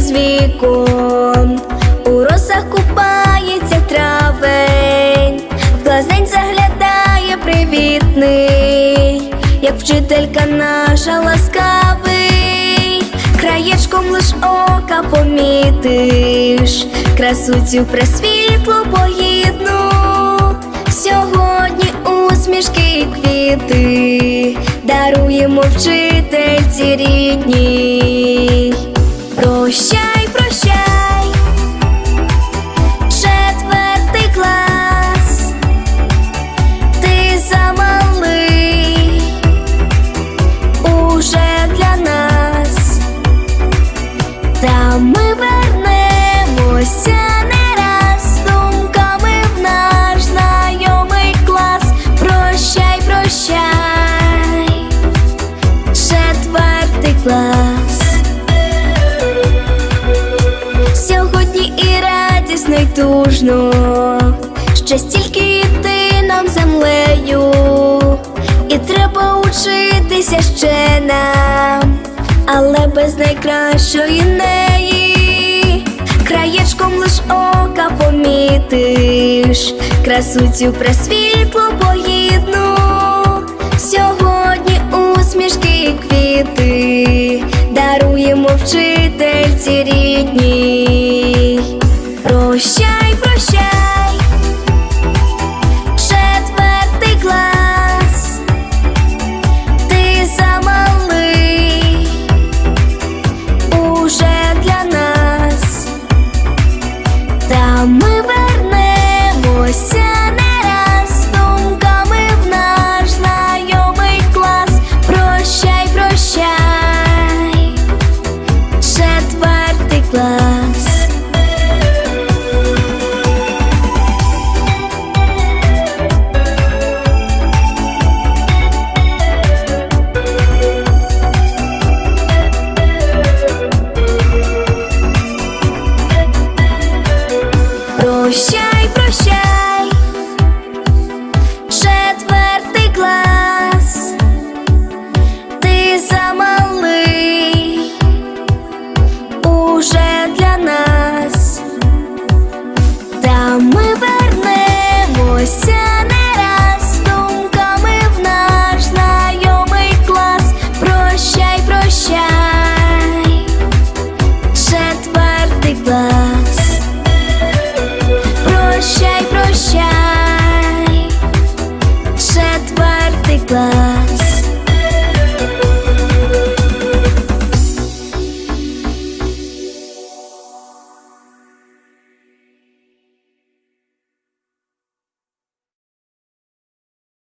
з вікон, у росах купається травень, в глазень заглядає привітний, як вчителька наша ласкавий, краєчком лиш ока помітиш, красу цю пресвітлу погідну. Сьогодні усмішки і квіти даруємо вчительці рідній. Прощай, прощай, четвертий клас, ти замалий. Уже для нас, та ми вернемося клас. Сьогодні і радісно, й тужно, ще стільки йти нам землею, і треба учитися ще нам, але без найкращої неї, краєчком лиш ока помітиш, красу цю пресвітлу погідну. Вчительці рідній. Прощай, четвертий Прощай, прощай, четвертий клас.